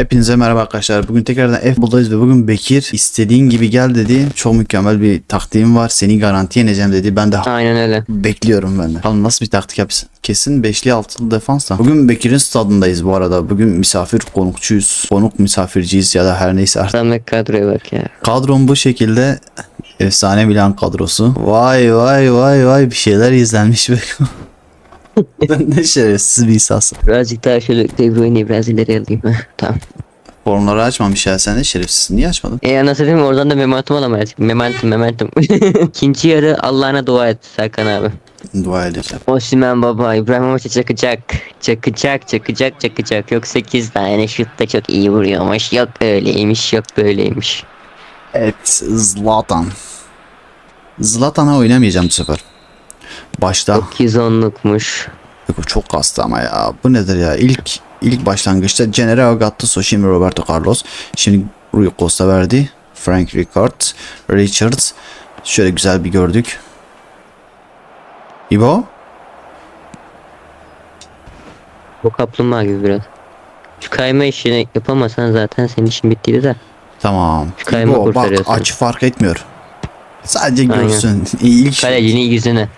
Hepinize merhaba arkadaşlar. Bugün tekrardan F-Bull'dayız ve bugün Bekir istediğin gibi gel dedi. Çok mükemmel bir taktiğim var. Seni garanti yeneceğim dedi. Ben de Aynen öyle. bekliyorum ben de. Bakalım nasıl bir taktik yapsın. Kesin 5'li 6'lı defansla. Bugün Bekir'in stadındayız bu arada. Bugün misafir konukçuyuz. Konuk misafirciyiz ya da her neyse artık. Adamdaki kadroya bak ya. Kadrom bu şekilde efsane Milan kadrosu. Vay vay vay vay bir şeyler izlenmiş be. ben ne şerefsiz bir insansın. Birazcık daha şöyle De Bruyne'yi biraz ileri alayım. Tamam. Formları açmamış ya sen de şerefsiz. Niye açmadın? E nasıl diyeyim oradan da momentum alamayız. Momentum momentum. İkinci yarı Allah'ına dua et Serkan abi. Dua edeceğim. Osimhen baba İbrahimovic'e çakacak. Çakacak çakacak çakacak. Yok 8 tane şut da çok iyi vuruyormuş. Yok öyleymiş yok böyleymiş. Evet Zlatan. Zlatan'a oynamayacağım bu sefer. Başta 910'lukmuş. Yok, çok kastı ama ya. Bu nedir ya? İlk ilk başlangıçta General Gattuso şimdi Roberto Carlos. Şimdi Rui Costa verdi. Frank Ricard, Richards. Şöyle güzel bir gördük. İbo? Bu kaplumbağa gibi biraz. Şu kayma işini yapamasan zaten senin işin bittiydi de. Tamam. kayma İbo bak açı fark etmiyor. Sadece Aynen. görsün. İlk, Kalecinin yüzüne.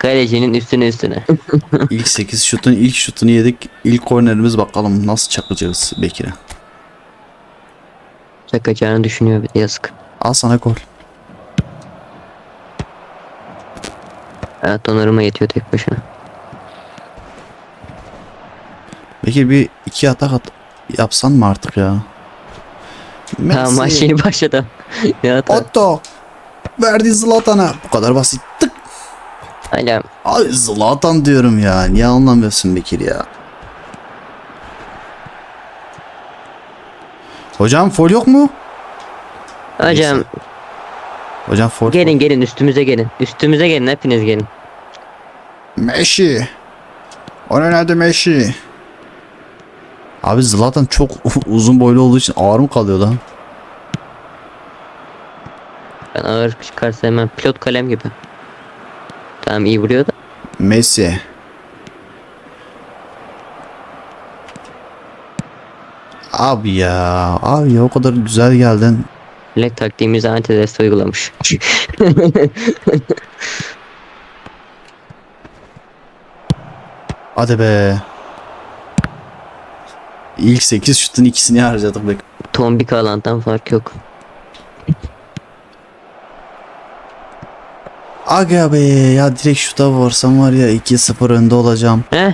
Kalecinin üstüne üstüne. ilk 8 şutun ilk şutunu yedik. İlk kornerimiz bakalım nasıl çakacağız Bekir'e. Çakacağını düşünüyor bir yazık. Al sana gol. Hayat onarıma yetiyor tek başına. Bekir bir iki atak at yapsan mı artık ya? Tamam maç yeni başladı. ya tamam. Otto verdi Zlatan'a. Bu kadar basit. Tık. Hala Abi Zlatan diyorum ya. Niye anlamıyorsun Bekir ya? Hocam fol yok mu? hocam Hocam fol. gelin gelin üstümüze gelin. Üstümüze gelin hepiniz gelin. Meşi. O ne nerede Meşi? Abi Zlatan çok uzun boylu olduğu için ağır mı kalıyor lan? Ben ağır çıkarsa hemen pilot kalem gibi. Tamam iyi vuruyor da. Messi. Abi ya, abi ya o kadar güzel geldin. Bilek taktiğimizi antidest uygulamış. Hadi be. İlk 8 şutun ikisini harcadık be. Tombik alandan fark yok. Aga be ya direkt şuta vursam var ya 2-0 önde olacağım. Heh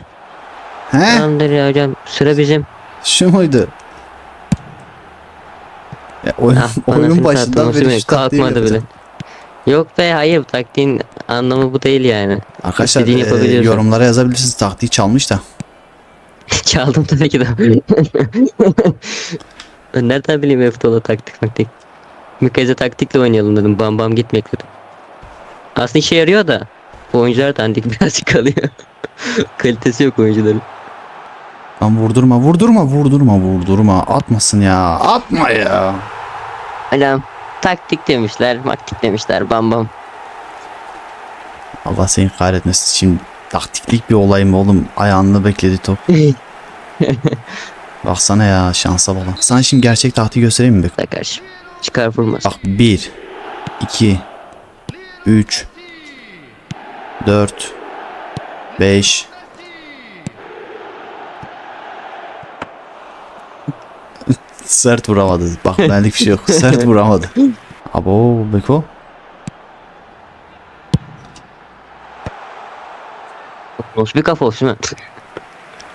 He? tamamdır ya hocam sıra bizim. Şu muydu? Ya, oyun, Ah, oyun başından beri şu taktiği kalkmadı bile. Yok be hayır taktiğin anlamı bu değil yani. Arkadaşlar e, yorumlara yazabilirsiniz taktiği çalmış da. Çaldım tabii ki de. ben nereden bileyim Eftola taktik taktik. Mükeze taktikle oynayalım dedim. Bam bam gitmek dedim. Aslında işe yarıyor da. Bu oyuncular dandik birazcık kalıyor. Kalitesi yok oyuncuların. Lan vurdurma vurdurma vurdurma vurdurma atmasın ya atma ya. Hala taktik demişler, maktik demişler. Bam bam. Allah seni kahretmesin şimdi taktiklik bir olay mı oğlum ayağını bekledi top. Baksana ya şansa bak. Sana şimdi gerçek taktiği göstereyim mi? Da karşı. Çıkar vurmaz. Bak 1 2 3 4 5 Sert vuramadı. Bak benlik bir şey yok. Sert vuramadı. Abo Beko. Boş bir kafa olsun ha.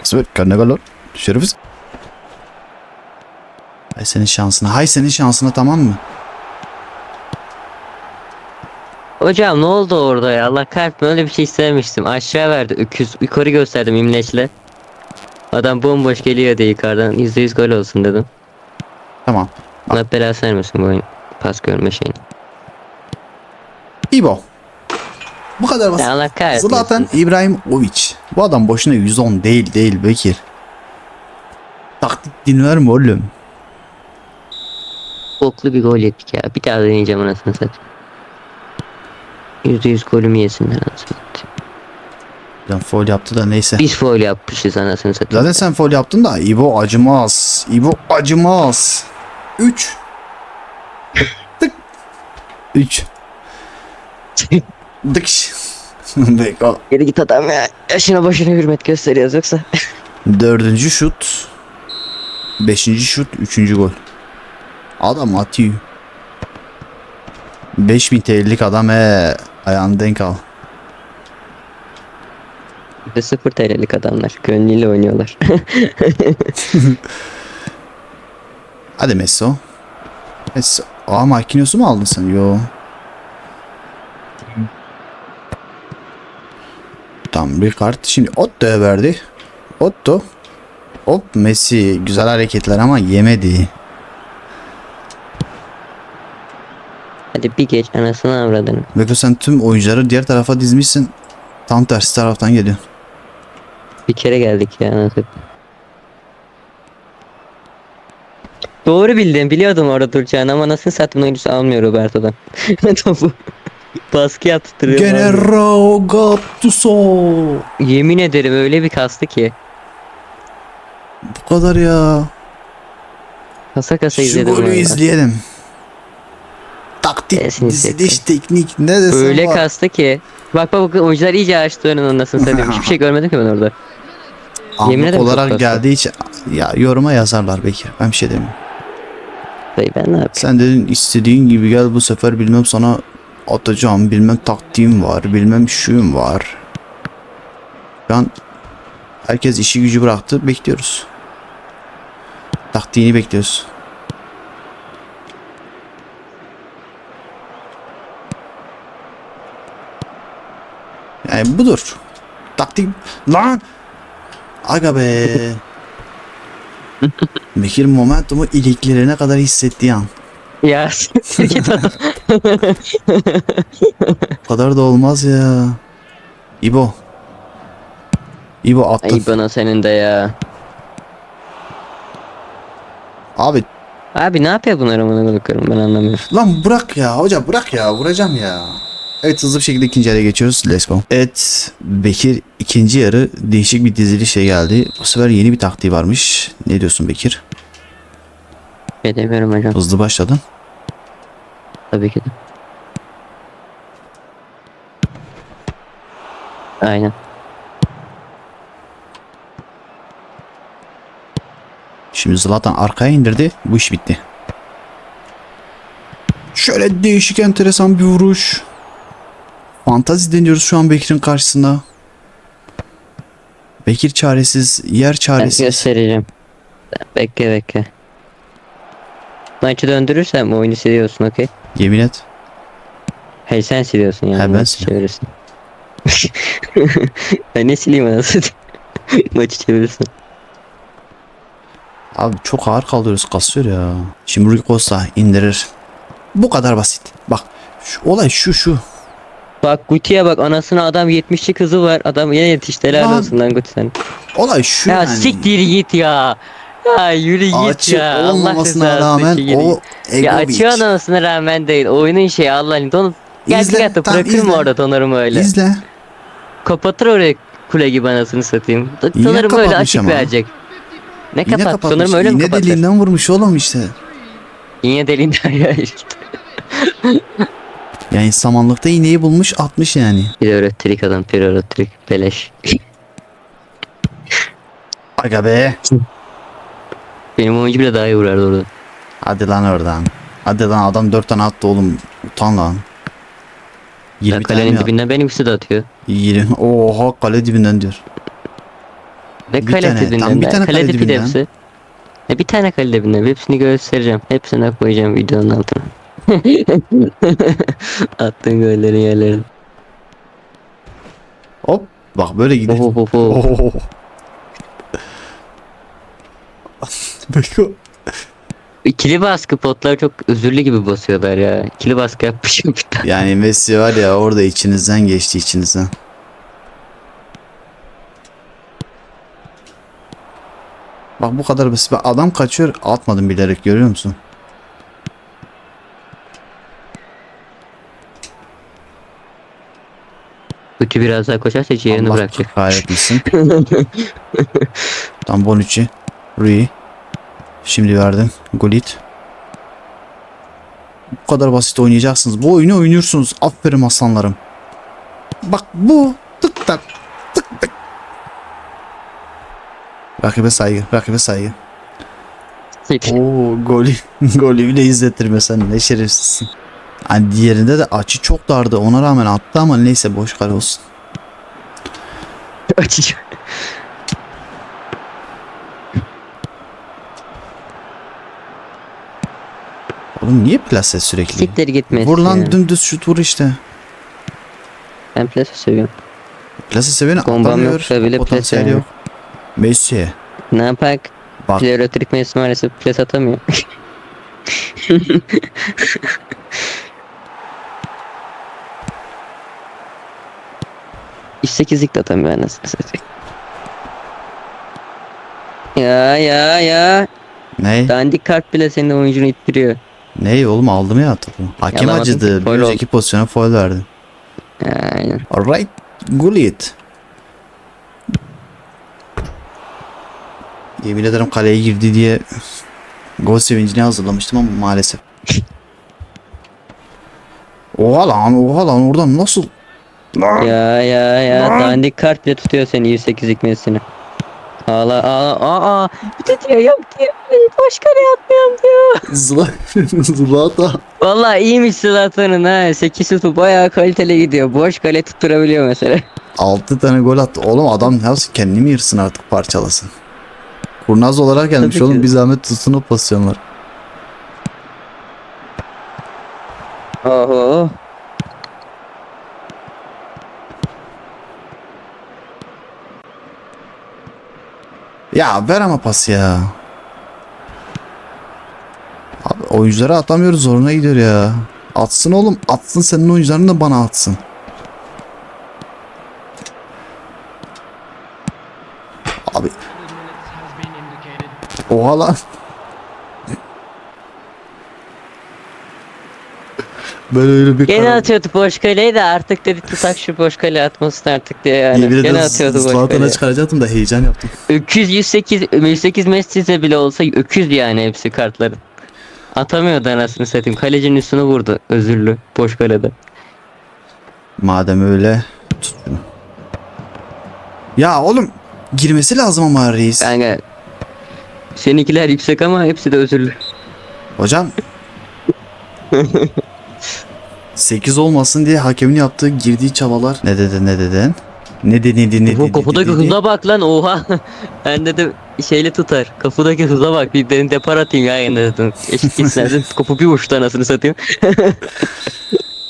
Süper. Karne gol. Şerifiz. Hay senin şansına. Hay senin şansına tamam mı? Hocam ne oldu orada ya? Allah kahretsin öyle bir şey istememiştim. Aşağı verdi öküz. Yukarı gösterdim imleçle. Adam bomboş geliyor diye yukarıdan. %100 gol olsun dedim. Tamam. Allah belasını vermesin bu oyun. Pas görme şeyini. İbo. Bu kadar basit. Ya Allah kahretsin. Zlatan İbrahimovic. Bu adam boşuna 110 değil değil Bekir. Taktik dinler mi oğlum? Boklu bir gol yedik ya. Bir daha deneyeceğim anasını satayım. %100 golümü yesinler anasını satayım. Ben foul yaptı da neyse. Biz foul yapmışız anasını satayım. Zaten sen foul yaptın da İbo acımaz. İbo acımaz. 3 Tık 3 Dıkş Beko. Geri git adam ya. Yaşına başına hürmet gösteriyoruz yoksa. Dördüncü şut. Beşinci şut. Üçüncü gol. Adam atıyor. 5000 TL'lik adam he. Ayağını denk al. Bir de 0 TL'lik adamlar. Gönlüyle oynuyorlar. Hadi Messo. Messo. Aa makinesi mu aldın sen? Yo. Tamam bir kart. Şimdi Otto'ya verdi. Otto. Hop Messi. Güzel hareketler ama yemedi. Hadi bir geç anasını avradını. Beko sen tüm oyuncuları diğer tarafa dizmişsin. Tam tersi taraftan geliyor. Bir kere geldik ya anasını. Doğru bildim. Biliyordum orada duracağını ama nasıl sattım oyuncusu almıyor Roberto'dan. Topu. Baskı yaptırıyor. Genero Gattuso. Yemin ederim öyle bir kastı ki. Bu kadar ya. Kasa kasa Şu izledim. golü vallahi. izleyelim. Taktik, Kesin diziliş, teknik ne desen Öyle var. kastı ki. Bak bak bak oyuncular iyice açtı önünü nasıl satayım. Hiçbir şey görmedim ki ben orada. Yemin Anlık ederim olarak geldiği için ya yoruma yazarlar Bekir. Ben bir şey demiyorum. Dayı ben ne yapayım? Sen dedin istediğin gibi gel bu sefer bilmem sana atacağım bilmem taktiğim var bilmem şuyum var. Şu an herkes işi gücü bıraktı bekliyoruz. Taktiğini bekliyoruz. Yani budur. Taktik lan Aga be. Bekir momentumu iliklerine kadar hissettiği an. Ya. Bu kadar da olmaz ya. İbo. İbo attın. Ay bana senin de ya. Abi Abi ne yapıyor bunlar amına bakıyorum ben anlamıyorum. lan bırak ya hoca bırak ya vuracağım ya. Evet hızlı bir şekilde ikinci yarıya geçiyoruz. Let's go. Evet Bekir ikinci yarı değişik bir dizilişe geldi. Bu sefer yeni bir taktiği varmış. Ne diyorsun Bekir? Ne demiyorum hocam. Hızlı başladın. Tabii ki de. Aynen. Şimdi Zlatan arkaya indirdi. Bu iş bitti. Şöyle değişik enteresan bir vuruş. Fantazi deniyoruz şu an Bekir'in karşısında. Bekir çaresiz, yer Ben çaresiz. göstereceğim. Bekle bekle. Maçı döndürürsem oyunu siliyorsun okey. Yemin et. Hey sen siliyorsun yani. He, ben çevirirsin. ben ne sileyim anasını? maçı çevirirsin. Abi çok ağır kaldırıyoruz kasıyor ya. Şimdi Rui Costa indirir. Bu kadar basit. Bak şu, olay şu şu. Bak Guti'ye bak anasına adam 70'lik kızı var. Adam yine yetişti helal Lan. olsun lan Guti sen. Olay şu Ya yani. siktir git ya. Ya yürü git Açık ya. Allah olmamasına rızası rağmen o ego Ya beach. açıyor olmasına rağmen değil. Oyunun şeyi Allah'ın donu. Gel İzle, gel de tamam, bırakır mı izle. orada donarımı öyle. İzle. Kapatır oraya kule gibi anasını satayım. Yine Donarımı öyle kapatmış açık ama. verecek. Ne Yine kapat? kapatmış. Donarımı öyle mi İğne kapatır? deliğinden vurmuş oğlum işte. İğne deliğinden ya işte. Yani samanlıkta iğneyi bulmuş atmış yani. Bir de öğrettirik adam. Bir öğrettirik. Beleş. Aga be. Benim oyuncu bile daha iyi vurardı orada. Hadi lan oradan. Hadi lan adam 4 tane attı oğlum. Utan lan. 20 Ya tane kalenin attı? dibinden benimkisi de atıyor. 20. Oha kale dibinden diyor. Ve Bir kale tane, dibinden. tam bir tane kale kale dibi de dibinden. hepsi. E bir tane kale dibinden. Hepsini göstereceğim. Hepsine koyacağım videonun altına. Attığın gollerin yerlerini. Hop. Bak böyle gidiyor. Of of of. Oh. Beko. İkili baskı potlar çok özürlü gibi basıyorlar ya. İkili baskı yapmışım bir tane. Yani Messi var ya orada içinizden geçti içinizden. Bak bu kadar basit. Adam kaçıyor atmadım bilerek görüyor musun? Kutu biraz daha koşarsa ciğerini Allah bırakacak. kahretmesin. Tam Bonucci. Rui. Şimdi verdim. Gullit. Bu kadar basit oynayacaksınız. Bu oyunu oynuyorsunuz. Aferin aslanlarım. Bak bu. Tık tak. Tık tak. Rakibe saygı. Rakibe saygı. Oo golü. golü bile izlettirmesen ne şerefsizsin. Hani diğerinde de açı çok dardı. Ona rağmen attı ama neyse boş kale olsun. Açıcı. Oğlum niye plase sürekli? Siktir gitmesin. Vur lan dümdüz şut vur işte. Ben plase seviyorum. Plase seveni Bombam atamıyor. yoksa bile Potansiyel plase yok. Messi. Ne yapak? Bak Pleurotrik Messi maalesef plase atamıyor. İş sekizlik de atamıyor anasını satayım. Ya ya ya. ne? Dandik kart bile senin oyuncunu ittiriyor. Ne oğlum aldım ya topu. Hakem Yalamadın acıdı. Bir önceki pozisyona foul verdi. Aynen. Alright. Gullit. Yemin ederim kaleye girdi diye gol sevincini hazırlamıştım ama maalesef. Oha lan oha lan oradan nasıl? Lan. Ya ya ya Lan. dandik kart bile tutuyor seni 108'lik Messi'ni. Ağla ağla aa aa. Bir de diyor yok diyor. Başka ne yapmıyorum diyor. Zula Zlata. Vallahi iyiymiş Zlatan'ın ha. 8 şutu bayağı kaliteli gidiyor. Boş kale tutturabiliyor mesela. 6 tane gol attı. Oğlum adam nasıl kendini mi yırsın artık parçalasın. Kurnaz olarak gelmiş Tabii oğlum ki. bir zahmet tutsun o pozisyonlar. Oho. Ya ver ama pas ya. Abi oyunculara atamıyoruz zoruna gidiyor ya. Atsın oğlum atsın senin oyuncuların da bana atsın. Abi. Oha lan. Ben öyle bir Gene karar- atıyordu boş kaleyi de artık dedi tutak şu boş kale atmasın artık diye yani. Yemin Gene ederim atıyordu boş Zlatan'a kaleyi. çıkaracaktım da heyecan yaptım. Öküz 108 108 Messi'se bile olsa öküz yani hepsi kartların. Atamıyordu anasını satayım. Kalecinin üstüne vurdu. Özürlü. Boş kalede. Madem öyle tut şunu. Ya oğlum girmesi lazım ama reis. Kanka. Seninkiler yüksek ama hepsi de özürlü. Hocam 8 olmasın diye hakemin yaptığı girdiği çabalar. Ne dedi ne dedin? Ne dedi ne dedi ne Bu dedi. kapıdaki hıza bak lan oha. ben dedim şeyle tutar. Kapıdaki hıza bak. Bir dedim depar atayım ya yine dedim. Eşit gitsin. Kapı bir uçtu anasını satayım.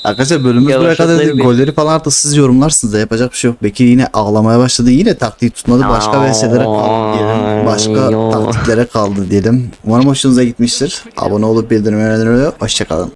Arkadaşlar bölümümüz buraya kadar. bir- Golleri falan artık siz yorumlarsınız da yapacak bir şey yok. Bekir yine ağlamaya başladı. Yine taktiği tutmadı. Başka vesilere kaldı diyelim. Başka taktiklere kaldı diyelim. Umarım hoşunuza gitmiştir. Abone olup bildirimleri Hoşçakalın.